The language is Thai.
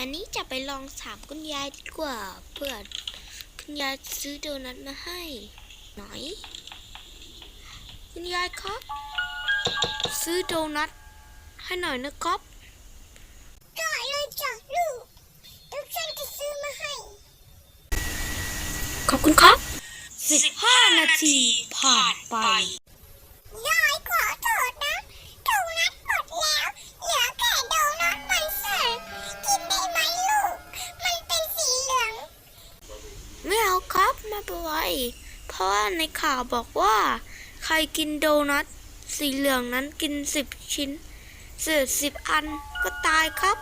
วันนี้จะไปลองถามคุณยายดีกว่า เพื่อคุณยายซื้อโดนัทมาให้ หน่อย คุณยายครับ ซื้อโดนัทให้หน่อยนะครับได้เลยจ้ะลูกเดี๋ยวฉันจะซื้อมาให้ ขอบคุณครับสิบห้านาทีผ่านไป ครับไม่เป็นไรเพราะว่าในข่าวบอกว่า ใครกินโดนัทสีเหลืองนั้นกินสิบชิ้นเสือสิบอันก็ตายครับ